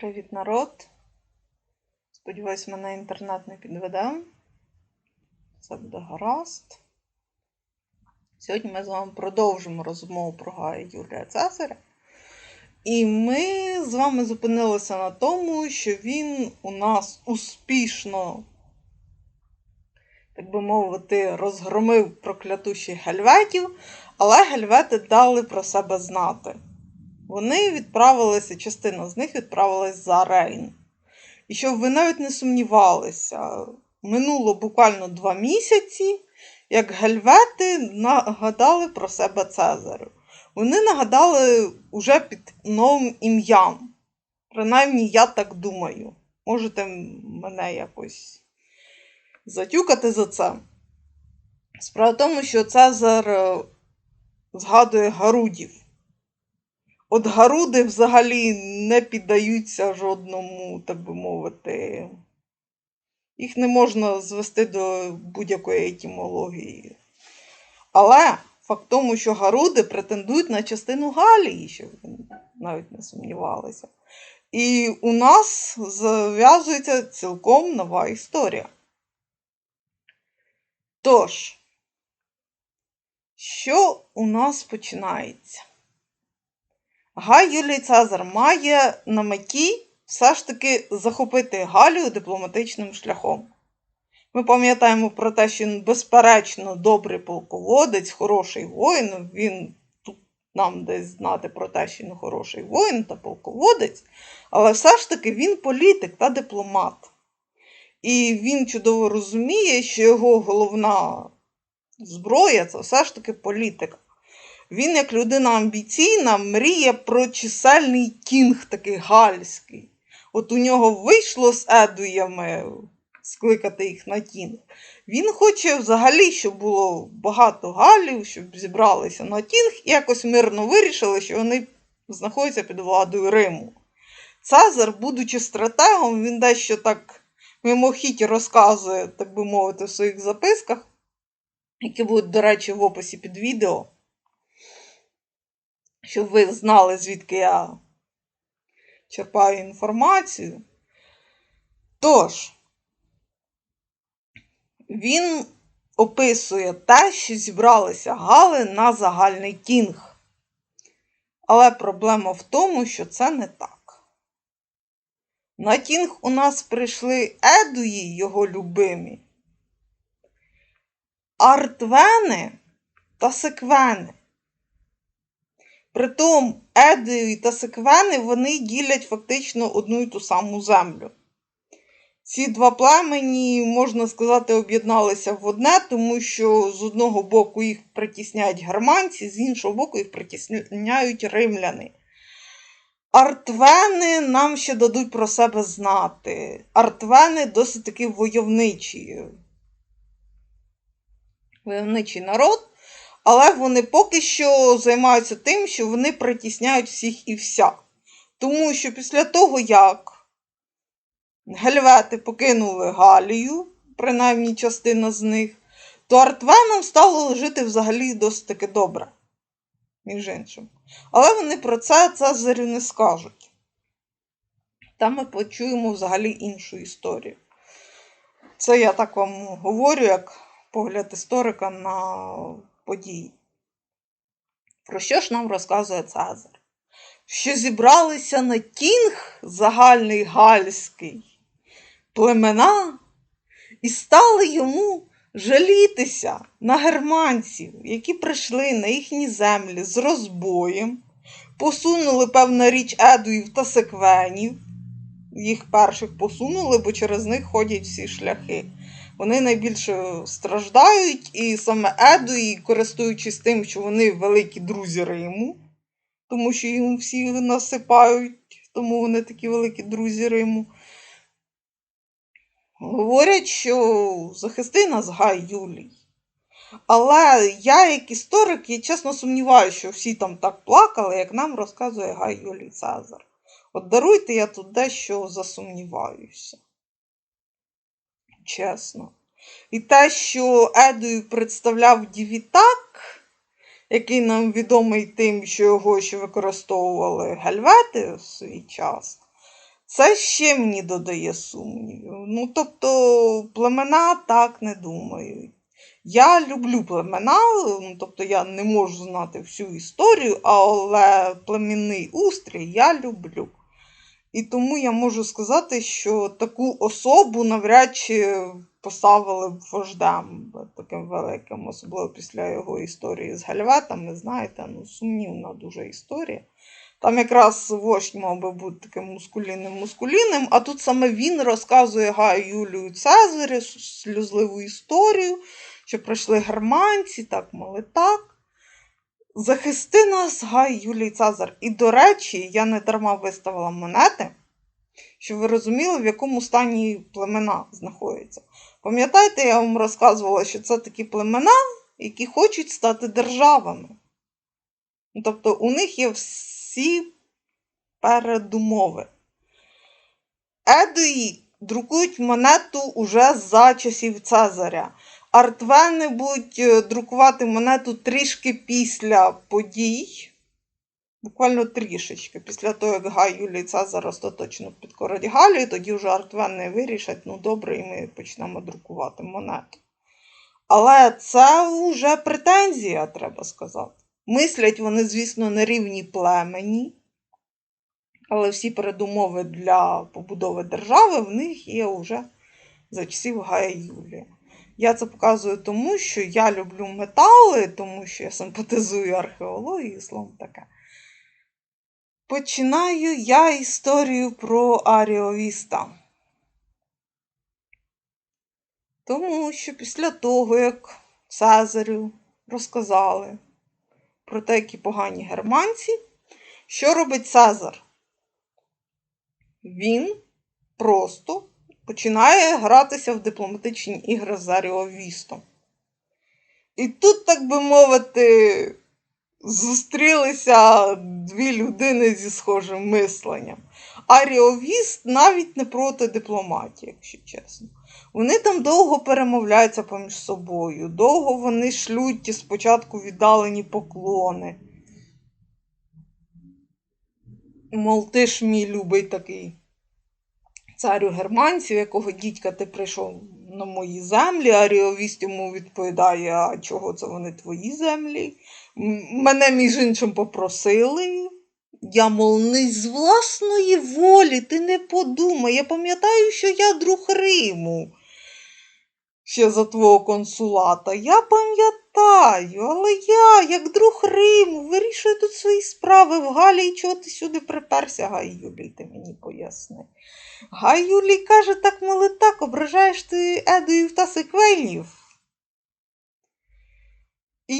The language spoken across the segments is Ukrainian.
Привіт, народ. Сподіваюсь, мене інтернет не підведе. Все буде гаразд. Сьогодні ми з вами продовжимо розмову про Гая Юлія Цезаря. І ми з вами зупинилися на тому, що він у нас успішно, так би мовити, розгромив проклятущих гельветів, але гельвети дали про себе знати. Вони відправилися, частина з них відправилась за Рейн. І щоб ви навіть не сумнівалися, минуло буквально два місяці, як гельвети нагадали про себе Цезарю. Вони нагадали уже під новим ім'ям. Принаймні, я так думаю. Можете мене якось затюкати за це. Справа в тому, що Цезар е, згадує Гарудів. От Гаруди взагалі не піддаються жодному, так би мовити. Їх не можна звести до будь-якої етімології. Але факт тому, що Гаруди претендують на частину Галії, щоб навіть не сумнівалися. І у нас зав'язується цілком нова історія. Тож, що у нас починається? Гай Юлій Цезар має на меті все ж таки захопити Галію дипломатичним шляхом. Ми пам'ятаємо про те, що він, безперечно, добрий полководець, хороший воїн. Він тут нам десь знати про те, що він хороший воїн та полководець, але все ж таки він політик та дипломат. І він чудово розуміє, що його головна зброя це все ж таки політика. Він, як людина амбіційна, мріє про чисельний кінг такий гальський. От у нього вийшло з едуями скликати їх на кінг. Він хоче взагалі, щоб було багато галів, щоб зібралися на кінг і якось мирно вирішили, що вони знаходяться під владою Риму. Цезар, будучи стратегом, він дещо так мимохідь розказує, так би мовити, в своїх записках, які будуть, до речі, в описі під відео щоб ви знали, звідки я черпаю інформацію. Тож, він описує те, що зібралися гали на загальний кінг. Але проблема в тому, що це не так. На кінг у нас прийшли едуї, його любимі, артвени та секвени. Притом Едеї та Секвени вони ділять фактично одну і ту саму землю. Ці два племені, можна сказати, об'єдналися в одне, тому що з одного боку їх притісняють германці, з іншого боку, їх притісняють римляни. Артвени нам ще дадуть про себе знати. Артвени досить таки войовничі. Войовничий народ. Але вони поки що займаються тим, що вони притісняють всіх і вся. Тому що після того, як гельвети покинули Галію, принаймні частина з них, то Артвенам стало жити взагалі досить таки добре, між іншим. Але вони про це Цезарю не скажуть. Там ми почуємо взагалі іншу історію. Це я так вам говорю, як погляд історика на подій. Про що ж нам розказує Цезар? Що зібралися на кінг загальний гальський племена і стали йому жалітися на германців, які прийшли на їхні землі з розбоєм, посунули певна річ едуїв та секвенів. Їх перших посунули, бо через них ходять всі шляхи вони найбільше страждають, і саме Едуї, користуючись тим, що вони великі друзі Риму, тому що їм всі насипають, тому вони такі великі друзі Риму. Говорять, що захисти нас Гай Юлій. Але я, як історик, я чесно сумніваюся, що всі там так плакали, як нам розказує Гай Юлій Цезар. От даруйте, я тут дещо засумніваюся чесно. І те, що Едою представляв Дівітак, який нам відомий тим, що його ще використовували гальвети в свій час, Це ще мені додає сумнівів. Ну, тобто, племена так не думають. Я люблю племена, ну, тобто я не можу знати всю історію, але племінний устрій я люблю. І тому я можу сказати, що таку особу навряд чи поставили б вождем таким великим, особливо після його історії з гальветами. Знаєте, ну сумнівна дуже історія. Там якраз вождь мав би бути таким мускулінним мускулінним, а тут саме він розказує Гаю Юлію Цезарю сльозливу історію, що прийшли германці, так мали так. Захисти нас, Гай Юлій Цезар. І, до речі, я не дарма виставила монети, щоб ви розуміли, в якому стані племена знаходяться. Пам'ятаєте, я вам розказувала, що це такі племена, які хочуть стати державами. Тобто у них є всі передумови. Едуї друкують монету уже за часів Цезаря. Артвени будуть е, друкувати монету трішки після подій. Буквально трішечки. Після того, як Гай Юлій Цезар остаточно підкорить Галію, тоді вже артвени вирішать, ну добре, і ми почнемо друкувати монету. Але це вже претензія, треба сказати. Мислять вони, звісно, на рівні племені, але всі передумови для побудови держави в них є вже за часів Гая Юлія. Я це показую тому, що я люблю метали, тому що я симпатизую археології, словом таке. Починаю я історію про Аріовіста. Тому що після того, як Цезарю розказали про те, які погані германці, що робить Цезар? Він просто починає гратися в дипломатичні ігри з Аріовістом. І тут, так би мовити, зустрілися дві людини зі схожим мисленням. Аріовіст навіть не проти дипломатії, якщо чесно. Вони там довго перемовляються поміж собою, довго вони шлють спочатку віддалені поклони. Мол, ти ж мій любий такий царю германців, якого дідька ти прийшов на мої землі, Аріовіст йому відповідає, а чого це вони твої землі? Мене, між іншим, попросили. Я, мов, не з власної волі, ти не подумай. Я пам'ятаю, що я друг Риму. Ще за твого консулата. Я пам'ятаю, але я, як друг Риму, вирішую тут свої справи в Галі, і чого ти сюди приперся, Гай Юлій, ти мені поясни. Гай Юлій каже, так мали так, ображаєш ти Едуїв та Секвельнів. І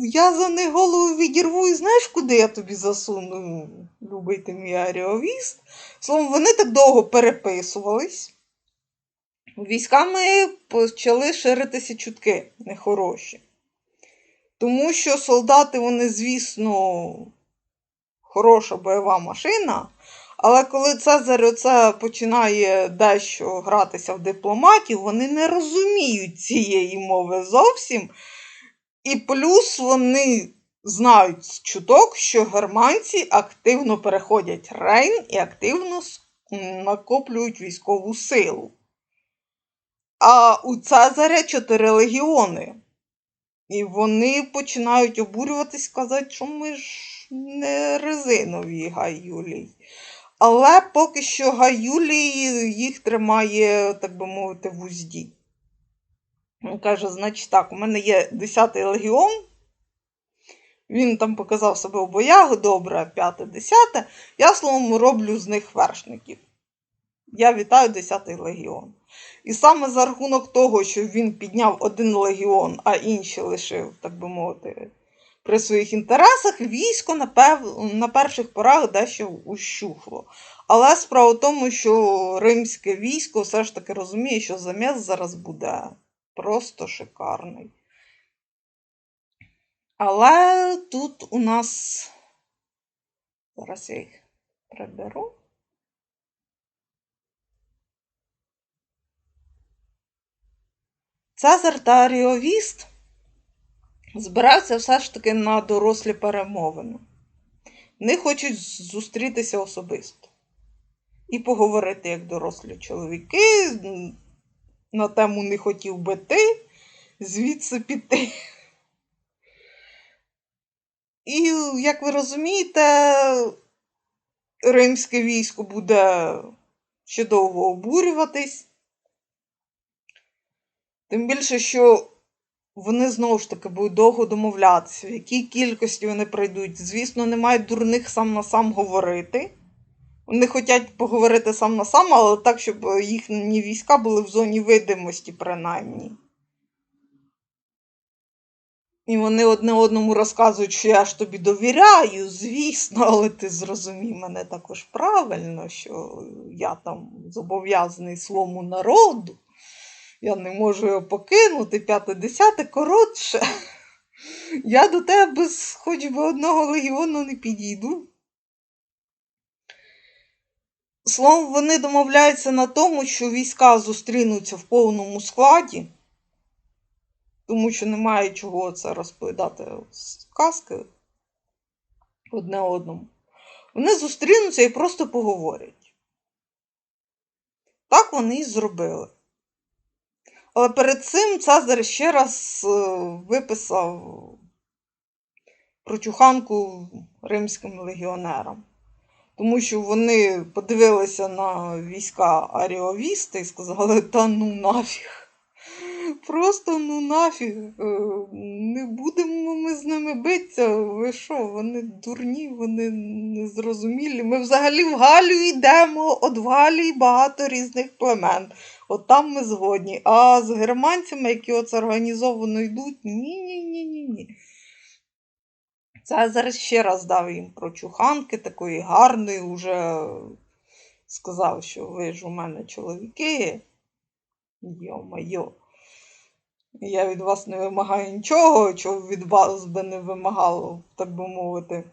я за них голову відірву, і знаєш, куди я тобі засуну, любий ти мій аріовіст? Словом, вони так довго переписувались. Військами почали ширитися чутки нехороші. Тому що солдати, вони, звісно, хороша бойова машина. Але коли Цезар оце починає дещо гратися в дипломатів, вони не розуміють цієї мови зовсім. І плюс вони знають з чуток, що германці активно переходять Рейн і активно накоплюють військову силу. А у Цезаря чотири легіони. І вони починають обурюватись, казати, що ми ж не резинові Гай Але поки що Гай їх тримає, так би мовити, в узді. Він каже, значить так, у мене є 10-й легіон. Він там показав себе у боях, добре, 5-10. Я, словом, роблю з них вершників. Я вітаю 10-й легіон. І саме за рахунок того, що він підняв один легіон, а інші лишив, так би мовити, при своїх інтересах, військо на, пев... на перших порах дещо ущухло. Але справа в тому, що римське військо все ж таки розуміє, що заміс зараз буде просто шикарний. Але тут у нас. Зараз я їх приберу. Цезар та Аріовіст збираються все ж таки на дорослі перемовини. Вони хочуть зустрітися особисто. і поговорити як дорослі чоловіки на тему не хотів би ти, звідси піти. І, як ви розумієте, римське військо буде ще довго обурюватись. Тим більше, що вони знову ж таки будуть довго домовлятися, в якій кількості вони прийдуть. Звісно, не мають дурних сам на сам говорити. Вони хочуть поговорити сам на сам, але так, щоб їхні війська були в зоні видимості, принаймні. І вони одне одному розказують, що я ж тобі довіряю, звісно, але ти зрозумій мене також правильно, що я там зобов'язаний своєму народу. Я не можу його покинути, п'яте десяте, коротше. Я до тебе без хоч би одного легіону не підійду. Словом, вони домовляються на тому, що війська зустрінуться в повному складі, тому що немає чого це розповідати з казки одне одному. Вони зустрінуться і просто поговорять. Так вони і зробили. Але перед цим Цезар ще раз е, виписав прочуханку римським легіонерам. Тому що вони подивилися на війська Аріовіста і сказали, та ну нафіг. Просто ну нафіг. е, Не будемо ми з ними битися. Ви що, вони дурні, вони незрозумілі. Ми взагалі в Галю йдемо, от в Галі багато різних племен. От там ми згодні. А з германцями, які оце організовано йдуть, ні-ні-ні-ні-ні. Це зараз ще раз дав їм про чуханки, такої гарної, уже сказав, що ви ж у мене чоловіки. Йо-майо. Я від вас не вимагаю нічого, чого від вас би не вимагало, так би мовити,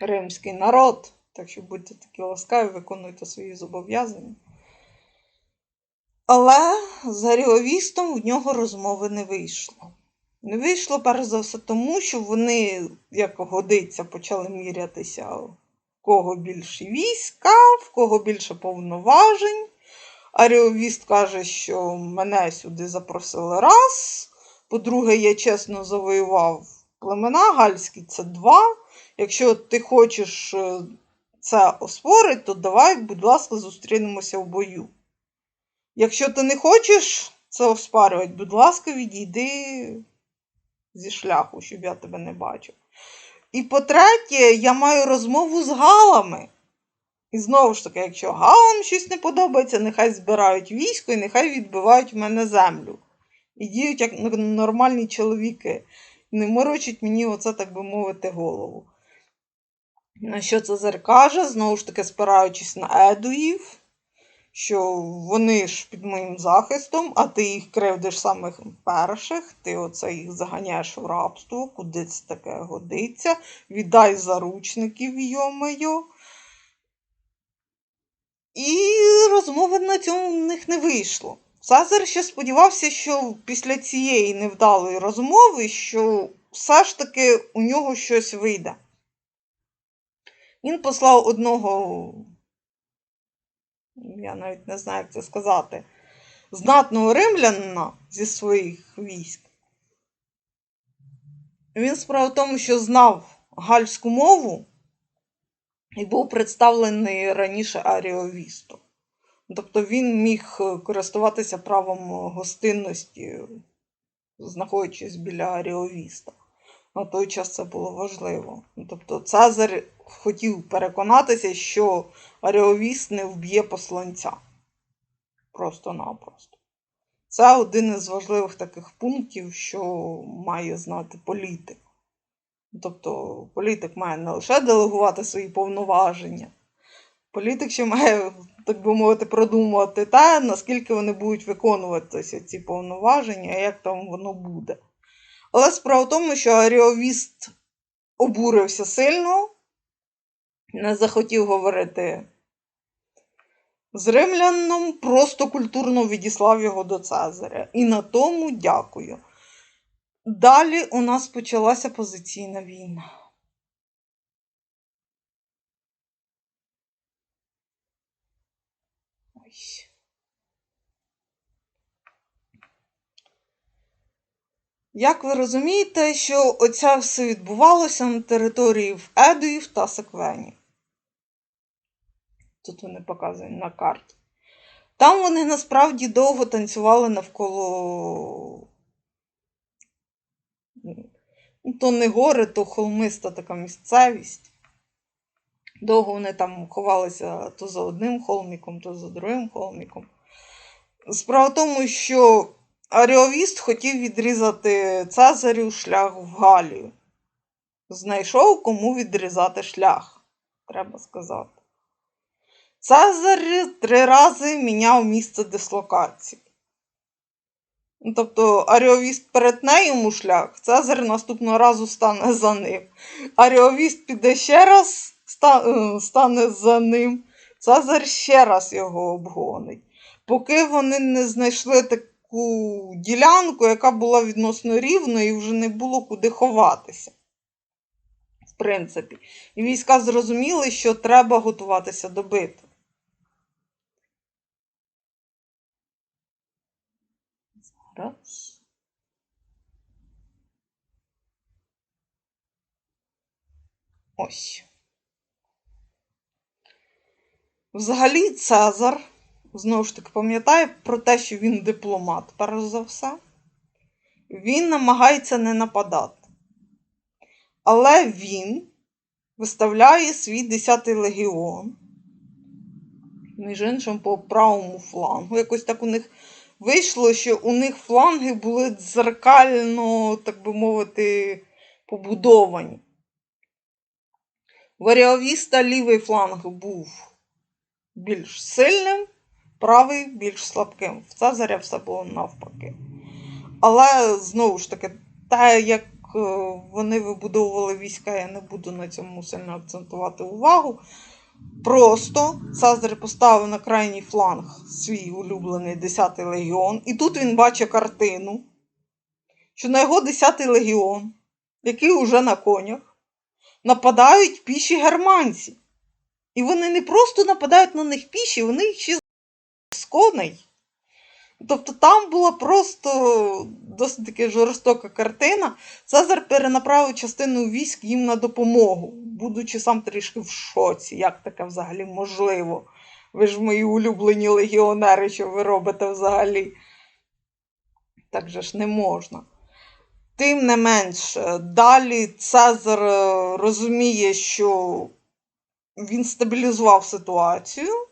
римський народ. Так що будьте такі ласкаві, виконуйте свої зобов'язання. Але з Аріовістом в нього розмови не вийшло. Не вийшло, перш за все, тому що вони, як годиться, почали мірятися, в кого більше війська, в кого більше повноважень. Аріовіст каже, що мене сюди запросили раз. По-друге, я чесно завоював племена гальські це два. Якщо ти хочеш е, це оспорити, то давай, будь ласка, зустрінемося в бою. Якщо ти не хочеш це оспарювати, будь ласка, відійди зі шляху, щоб я тебе не бачив. І по-третє, я маю розмову з галами. І знову ж таки, якщо галам щось не подобається, нехай збирають військо і нехай відбивають в мене землю. І діють як нормальні чоловіки. Не морочить мені оце, так би мовити, голову. На що Цезар каже, знову ж таки, спираючись на едуїв, що вони ж під моїм захистом, а ти їх кривдиш самих перших, ти оце їх заганяєш в рабство, куди це таке годиться, віддай заручників, йо-моє. І розмови на цьому в них не вийшло. Цезар ще сподівався, що після цієї невдалої розмови, що все ж таки у нього щось вийде. Він послав одного, я навіть не знаю, як це сказати, знатного римлянина зі своїх військ. Він справа в тому, що знав гальську мову і був представлений раніше Аріовістом. Тобто він міг користуватися правом гостинності, знаходячись біля Аріовіста. На той час це було важливо. Тобто Цезар хотів переконатися, що Аріовіст не вб'є посланця. Просто-напросто. Це один із важливих таких пунктів, що має знати політик. Тобто політик має не лише делегувати свої повноваження, політик ще має, так би мовити, продумувати те, наскільки вони будуть виконуватися ці повноваження, як там воно буде. Але справа в тому, що Аріовіст обурився сильно, не захотів говорити з римляном, просто культурно відіслав його до Цезаря. І на тому дякую. Далі у нас почалася позиційна війна. Як ви розумієте, що оце все відбувалося на території Едуїв та Секвені? Тут вони показують на карті. Там вони насправді довго танцювали навколо. Ну, то не гори, то холмиста така місцевість. Довго вони там ховалися то за одним холміком, то за другим холміком. Справа в тому, що Аріовіст хотів відрізати Цезарю шлях в Галію. Знайшов, кому відрізати шлях, треба сказати. Цезар три рази міняв місце дислокації. Ну, Тобто Аріовіст перетне йому шлях, Цезар наступного разу стане за ним. Аріовіст піде ще раз, е, стане за ним, Цезар ще раз його обгонить. Поки вони не знайшли таку ділянку, яка була відносно рівною, і вже не було куди ховатися. В принципі. І війська зрозуміли, що треба готуватися до битви. Зараз. Ось. Взагалі, Цезар, знову ж таки, пам'ятає про те, що він дипломат, перш за все. Він намагається не нападати. Але він виставляє свій 10-й легіон. Між іншим, по правому флангу. Якось так у них вийшло, що у них фланги були дзеркально, так би мовити, побудовані. В Аріовіста лівий фланг був більш сильним, правий більш слабким. В Цезаря все було навпаки. Але знову ж таки, те, як е, вони вибудовували війська, я не буду на цьому сильно акцентувати увагу. Просто Цезарь поставив на крайній фланг свій улюблений 10-й легіон, і тут він бачить картину, що на його 10-й легіон, який уже на конях, нападають піші германці. І вони не просто нападають на них піші, вони їх ще з коней. Тобто там була просто досить таки жорстока картина. Цезар перенаправив частину військ їм на допомогу, будучи сам трішки в шоці, як таке взагалі можливо. Ви ж мої улюблені легіонери, що ви робите взагалі. Так же ж не можна. Тим не менш, далі Цезар е, розуміє, що він стабілізував ситуацію,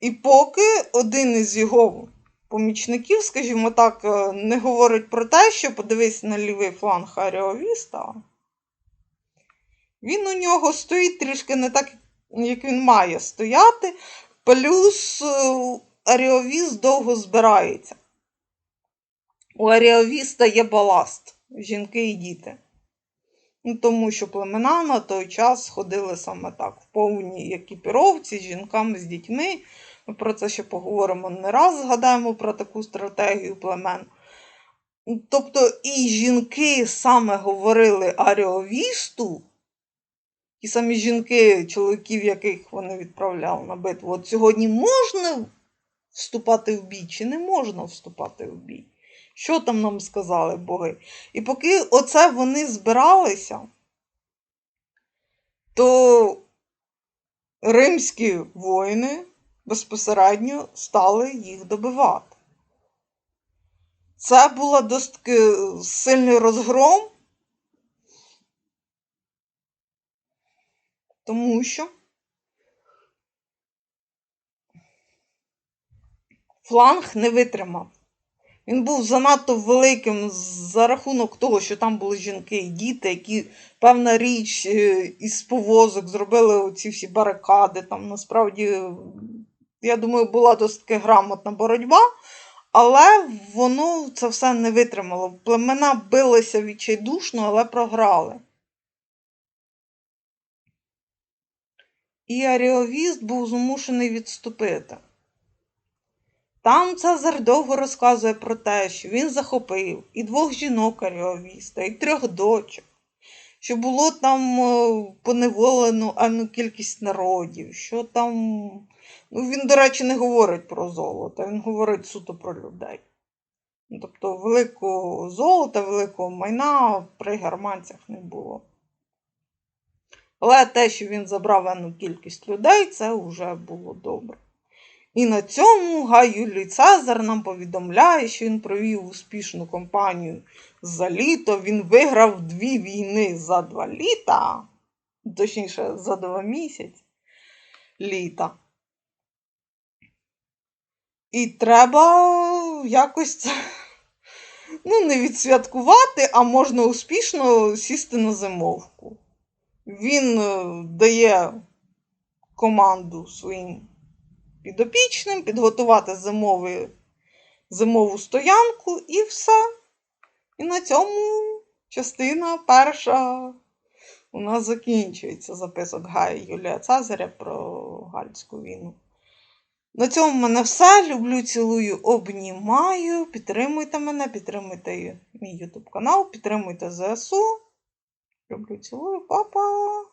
і поки один із його помічників, скажімо так, е, не говорить про те, що подивись на лівий фланг Аріовіста, він у нього стоїть трішки не так, як він має стояти, плюс е, Аріовіст довго збирається. У Аріовіста є баласт, жінки і діти. Ну, тому що племена на той час ходили саме так, в повній екіпіровці з жінками, з дітьми. Ми про це ще поговоримо не раз, згадаємо про таку стратегію племен. Тобто і жінки саме говорили аріовісту, і самі жінки, чоловіків, яких вони відправляли на битву. От сьогодні можна вступати в бій, чи не можна вступати в бій? Що там нам сказали боги? І поки оце вони збиралися, то римські воїни безпосередньо стали їх добивати. Це був досить сильний розгром, тому що фланг не витримав. Він був занадто великим за рахунок того, що там були жінки і діти, які, певна річ, е, із повозок зробили ці всі барикади. Там насправді, я думаю, була досить таки грамотна боротьба, але воно це все не витримало. Племена билися відчайдушно, але програли. І Аріовіст був змушений відступити. Там Цезар довго розказує про те, що він захопив і двох жінок Аріовіста, і трьох дочок, що було там е, поневолено енну кількість народів, що там Ну, він, до речі, не говорить про золото, він говорить суто про людей. Ну, тобто, великого золота, великого майна при германцях не було. Але те, що він забрав енну кількість людей, це вже було добре. І на цьому Гай Юлій Цезар нам повідомляє, що він провів успішну кампанію за літо. Він виграв дві війни за два літа, точніше, за два місяці літа. І треба якось ну, не відсвяткувати, а можна успішно сісти на зимовку. Він е, дає команду своїм підопічним підготувати зимовий, зимову стоянку і все. І на цьому частина перша у нас закінчується записок Гая Юлія Цезаря про Гальську війну. На цьому в мене все. Люблю, цілую, обнімаю. Підтримуйте мене, підтримуйте мій YouTube канал, підтримуйте ЗСУ. Люблю, цілую, па-па!